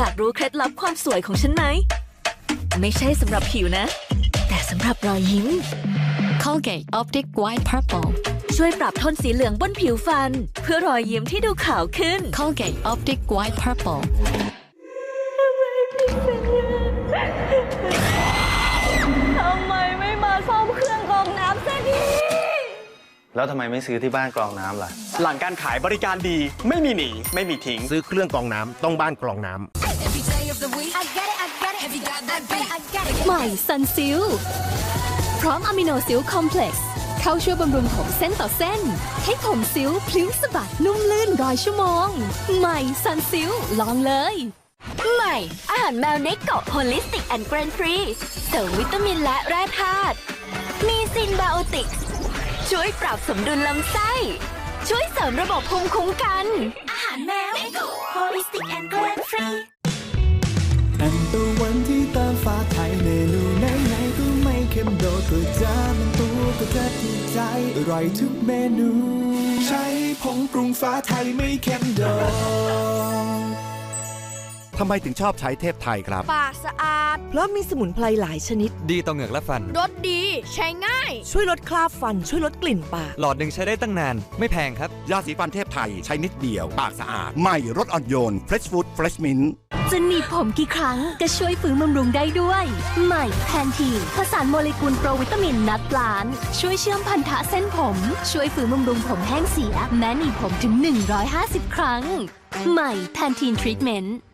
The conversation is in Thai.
อยากรู้เคล็ดลับความสวยของฉันไหม ไม่ใช่สำหรับผิวนะ แต่สำหรับรอยยิ้ม Colgate Optic White Purple ช่วยปรับโทนสีเหลืองบนผิวฟัน เพื่อรอยยิ้มที่ดูขาวขึ้น Colgate Optic White Purple ทำไมไม่มาซ่อมเครื่องกรองน้ำซะดีแล้วทำไมไม่ซื้อที่บ้านกรองน้ำล่ะ หลังการขายบริการดี ไม่มีหนี ไม่มีทิ้ง ซื้อเครื่องกรองน้ำต้องบ้านกรองน้ำ Every day of the week. I get it, I get it. If you got that beat, I get it. ใหม่ซันซิลพร้อมอะมิโนซิลคอมเพล็กซ์เข้าช่วยบำรุงผมเส้นต่อเส้น ให้ผมซิลพลิ้วสะบัดนุ่มลื่นรอยชั่วโมง ใหม่ซันซิลลองเลย ใหม่ อาหารแมวเนกเกาะโฮลิสติกแอนด์เกรนฟรีเสริมวิตามินและแร่ธาตุมีซินไบโอติกช่วยปรับสมดุลลำไส้ ช่วยเสริมระบบภูมิคุ้มกัน อาหารแมวโฮลิสติกแอนด์เกรนฟรี อันตะวันที่ตามฟ้าไทยเมนูไหนไหนๆก็ไม่เค็มโดดก็จานตัวก็จะถูกใจ อร่อยทุกเมนู ใช้ผงปรุงฟ้าไทยไม่เค็มโดดทำไมถึงชอบใช้เทพไทยครับ ปากสะอาด เพราะมีสมุนไพรหลายชนิด ดีต่อเหงือกและฟัน รสดี ใช้ง่าย ช่วยลดคราบฟัน ช่วยลดกลิ่นปาก หลอดหนึ่งใช้ได้ตั้งนาน ไม่แพงครับ ยาสีฟันเทพไทยใช้นิดเดียว ปากสะอาด ใหม่ รสอ่อนโยน Fresh Food Fresh Mint จะหนีบผมกี่ครั้งก็ช่วยฟื้นบำรุงได้ด้วย ใหม่แพนทีนผสานโมเลกุลโปรวิตามินนัดล้าน ช่วยเชื่อมพันธะเส้นผม ช่วยฟื้นบำรุงผมแห้งเสีย แม้หนีบผมถึง 150 ครั้ง ใหม่แพนทีนทรีทเมนต์